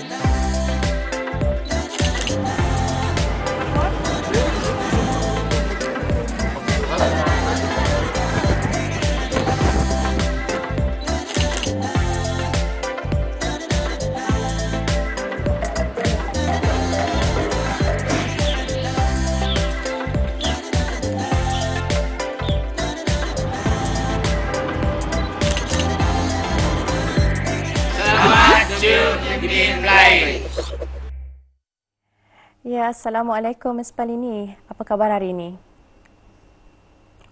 night. Ya, Assalamualaikum Ms. Palini. Apa khabar hari ini?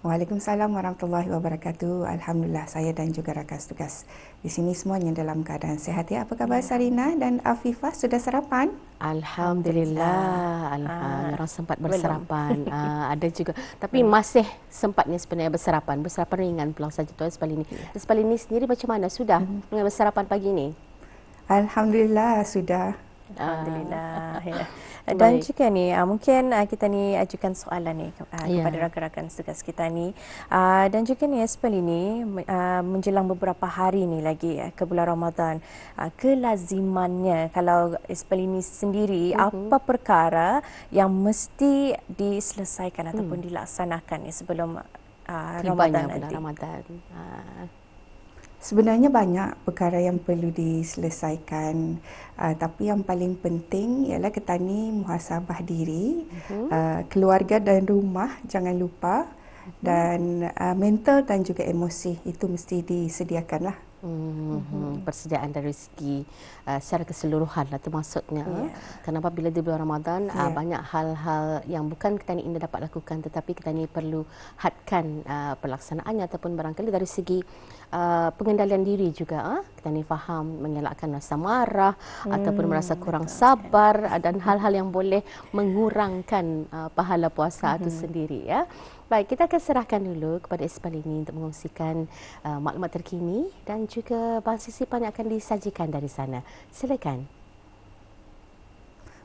Waalaikumsalam warahmatullahi wabarakatuh. Alhamdulillah saya dan juga rakan tugas di sini semuanya dalam keadaan sehat ya. Apa khabar Sarina dan Afifah sudah sarapan? Alhamdulillah. Alhamdulillah. Orang sempat bersarapan. uh, ada juga. Tapi masih sempatnya sebenarnya bersarapan. Bersarapan ringan pulang saja tuan Spalini. Ya. Spalini sendiri macam mana? Sudah hmm. dengan bersarapan pagi ini? Alhamdulillah sudah. Alhamdulillah. ya. Dan Baik. juga ni uh, mungkin uh, kita ni ajukan soalan ni uh, yeah. kepada rakan-rakan tugas kita ni uh, dan juga ni Espel ini uh, menjelang beberapa hari ni lagi uh, ke bulan Ramadan uh, kelazimannya kalau Espel ini sendiri uh-huh. apa perkara yang mesti diselesaikan ataupun hmm. dilaksanakan ya, sebelum uh, Ramadan nanti. Ramadan. Uh. Sebenarnya banyak perkara yang perlu diselesaikan uh, tapi yang paling penting ialah kita ni muhasabah diri, uh-huh. uh, keluarga dan rumah jangan lupa uh-huh. dan uh, mental dan juga emosi itu mesti disediakanlah. Hmm, persediaan dari segi uh, secara keseluruhan lah termasuknya yeah. kerana apabila di bulan Ramadan yeah. uh, banyak hal-hal yang bukan kita ni indah dapat lakukan tetapi kita ni perlu hadkan uh, pelaksanaannya ataupun barangkali dari segi uh, pengendalian diri juga uh, kita ni faham mengelakkan rasa marah hmm, ataupun merasa kurang betul. sabar uh, dan hal-hal yang boleh mengurangkan uh, pahala puasa itu hmm. sendiri ya Baik, kita akan serahkan dulu kepada Ismail ini untuk mengongsikan uh, maklumat terkini dan juga bahan sisipan yang akan disajikan dari sana. Silakan.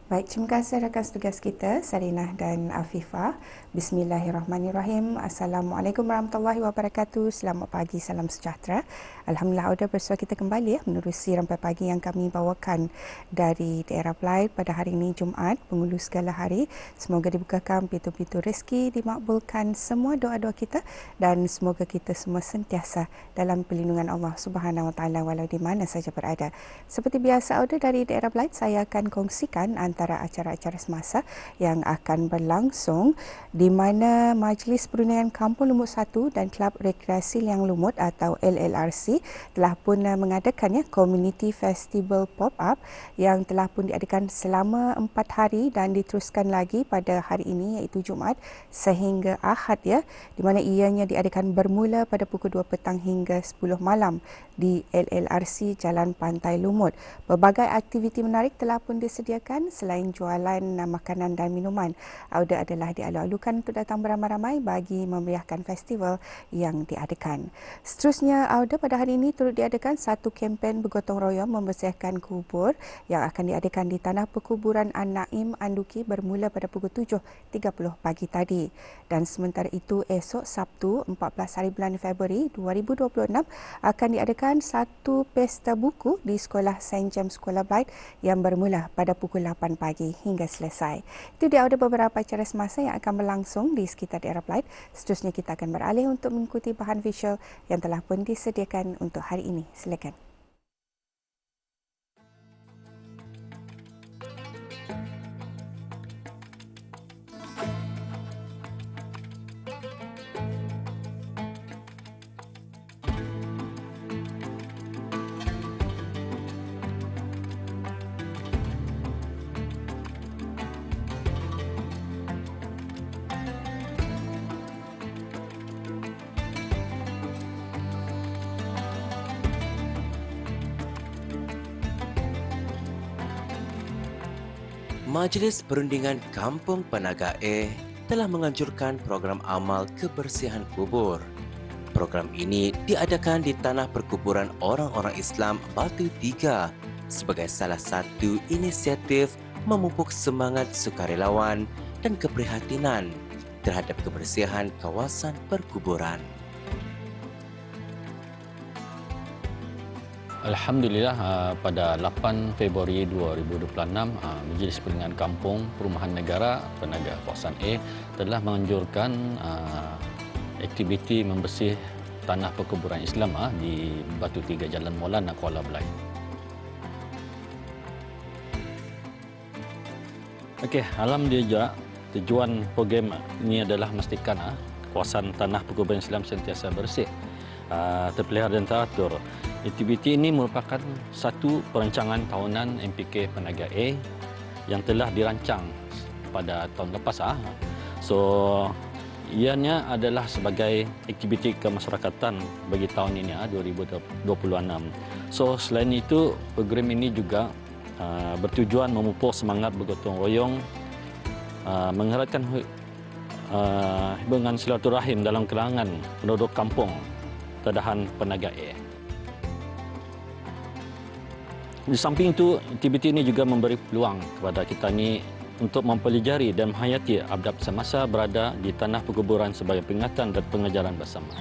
Baik, terima kasih rakan tugas kita Sarinah dan Afifah. Bismillahirrahmanirrahim. Assalamualaikum warahmatullahi wabarakatuh. Selamat pagi, salam sejahtera. Alhamdulillah sudah bersua kita kembali ya menerusi rampai pagi yang kami bawakan dari daerah Pelait pada hari ini Jumaat, penghulu segala hari. Semoga dibukakan pintu-pintu rezeki, dimakbulkan semua doa-doa kita dan semoga kita semua sentiasa dalam perlindungan Allah Subhanahu Wa Taala walau di mana saja berada. Seperti biasa, audio dari daerah Pelait saya akan kongsikan antara acara-acara semasa yang akan berlangsung di mana Majlis Perundingan Kampung Lumut 1 dan Kelab Rekreasi Liang Lumut atau LLRC telah pun mengadakan ya Community Festival Pop-Up yang telah pun diadakan selama 4 hari dan diteruskan lagi pada hari ini iaitu Jumaat sehingga Ahad ya di mana ianya diadakan bermula pada pukul 2 petang hingga 10 malam di LLRC Jalan Pantai Lumut. Berbagai aktiviti menarik telah pun disediakan selain jualan makanan dan minuman. Auda adalah dialu-alukan untuk datang beramai-ramai bagi memeriahkan festival yang diadakan. Seterusnya, Auda pada hari ini turut diadakan satu kempen bergotong royong membersihkan kubur yang akan diadakan di Tanah Perkuburan An-Naim Anduki bermula pada pukul 7.30 pagi tadi. Dan sementara itu, esok Sabtu 14 hari bulan Februari 2026 akan diadakan satu pesta buku di Sekolah St. James Sekolah Baik yang bermula pada pukul 8 pagi hingga selesai. Itu dia ada beberapa acara semasa yang akan berlangsung di sekitar daerah Blight. Seterusnya kita akan beralih untuk mengikuti bahan visual yang telah pun disediakan untuk hari ini. Silakan. Majlis Perundingan Kampung Panaga E telah menganjurkan program amal kebersihan kubur. Program ini diadakan di tanah perkuburan orang-orang Islam Batu Tiga sebagai salah satu inisiatif memupuk semangat sukarelawan dan keprihatinan terhadap kebersihan kawasan perkuburan. Alhamdulillah uh, pada 8 Februari 2026 uh, Majlis Perlindungan Kampung Perumahan Negara Penaga Kawasan A telah menganjurkan uh, aktiviti membersih tanah perkuburan Islam di Batu Tiga Jalan Maulana Kuala Belai. Okey, alam dia juga tujuan program ini adalah memastikan kawasan tanah perkuburan Islam sentiasa bersih, uh, terpelihara dan teratur. Aktiviti ini merupakan satu perancangan tahunan MPK Penaga A yang telah dirancang pada tahun lepas. Ah. So, ianya adalah sebagai aktiviti kemasyarakatan bagi tahun ini, ah, 2026. So, selain itu, program ini juga uh, bertujuan memupuk semangat bergotong royong, uh, mengharapkan uh, hubungan silaturahim dalam kalangan penduduk kampung Tadahan Penaga A. Di samping itu, aktiviti ini juga memberi peluang kepada kita ini untuk mempelajari dan menghayati adab semasa berada di tanah perkuburan sebagai peringatan dan pengajaran bersama.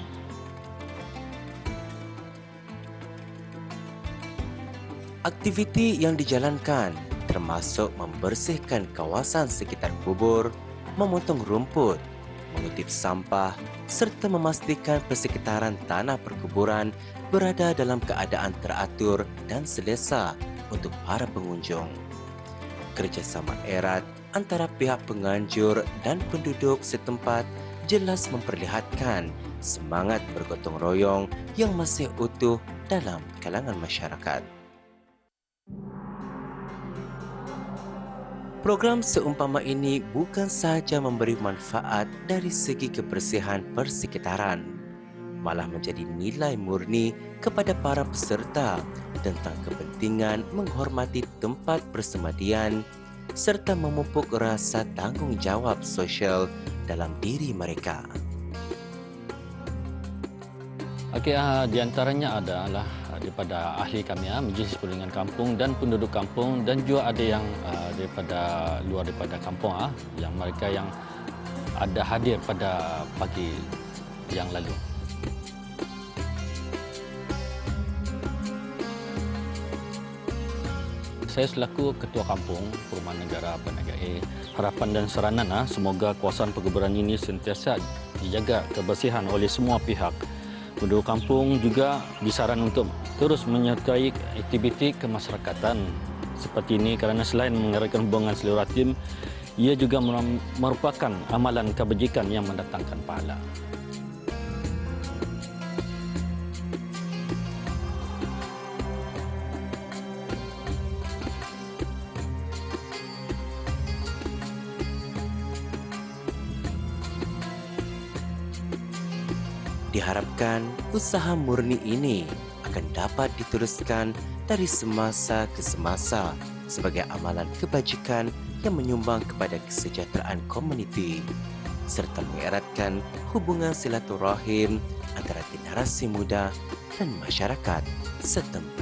Aktiviti yang dijalankan termasuk membersihkan kawasan sekitar kubur, memotong rumput, mengutip sampah serta memastikan persekitaran tanah perkuburan berada dalam keadaan teratur dan selesa untuk para pengunjung. Kerjasama erat antara pihak penganjur dan penduduk setempat jelas memperlihatkan semangat bergotong royong yang masih utuh dalam kalangan masyarakat. Program seumpama ini bukan sahaja memberi manfaat dari segi kebersihan persekitaran, malah menjadi nilai murni kepada para peserta tentang kepentingan menghormati tempat persemadian serta memupuk rasa tanggungjawab sosial dalam diri mereka. Okey, uh, di antaranya adalah daripada ahli kami, uh, Majlis Perlindungan Kampung dan penduduk kampung dan juga ada yang uh, daripada luar daripada kampung uh, yang mereka yang ada hadir pada pagi yang lalu. saya selaku Ketua Kampung Perumahan Negara Penaga A, harapan dan saranan ah, semoga kawasan perkuburan ini sentiasa dijaga kebersihan oleh semua pihak. Penduduk kampung juga disaran untuk terus menyertai aktiviti kemasyarakatan seperti ini kerana selain mengeratkan hubungan seluruh ia juga merupakan amalan kebajikan yang mendatangkan pahala. Diharapkan usaha murni ini akan dapat diteruskan dari semasa ke semasa sebagai amalan kebajikan yang menyumbang kepada kesejahteraan komuniti serta mengeratkan hubungan silaturahim antara generasi muda dan masyarakat setempat.